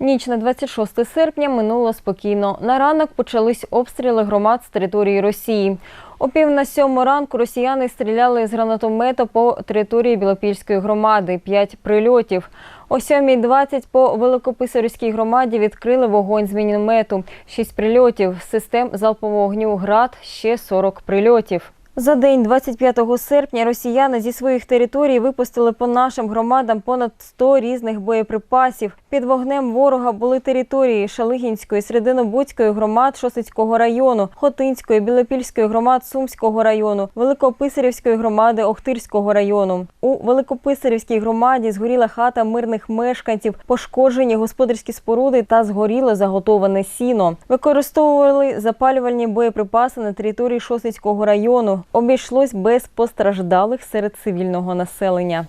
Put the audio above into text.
Ніч на 26 серпня минула спокійно. На ранок почались обстріли громад з території Росії. О пів на сьому ранку росіяни стріляли з гранатомета по території Білопільської громади. П'ять прильотів. О 7.20 по Великописарівській громаді відкрили вогонь з міномету. Шість прильотів. Систем залпового вогню «Град» ще 40 прильотів. За день 25 серпня росіяни зі своїх територій випустили по нашим громадам понад 100 різних боєприпасів. Під вогнем ворога були території Шалигінської, Серединобудської громад Шосицького району, Хотинської, Білопільської громад Сумського району, Великописарівської громади Охтирського району. У Великописарівській громаді згоріла хата мирних мешканців, пошкоджені господарські споруди та згоріло заготоване сіно. Використовували запалювальні боєприпаси на території Шосицького району. Обійшлось без постраждалих серед цивільного населення.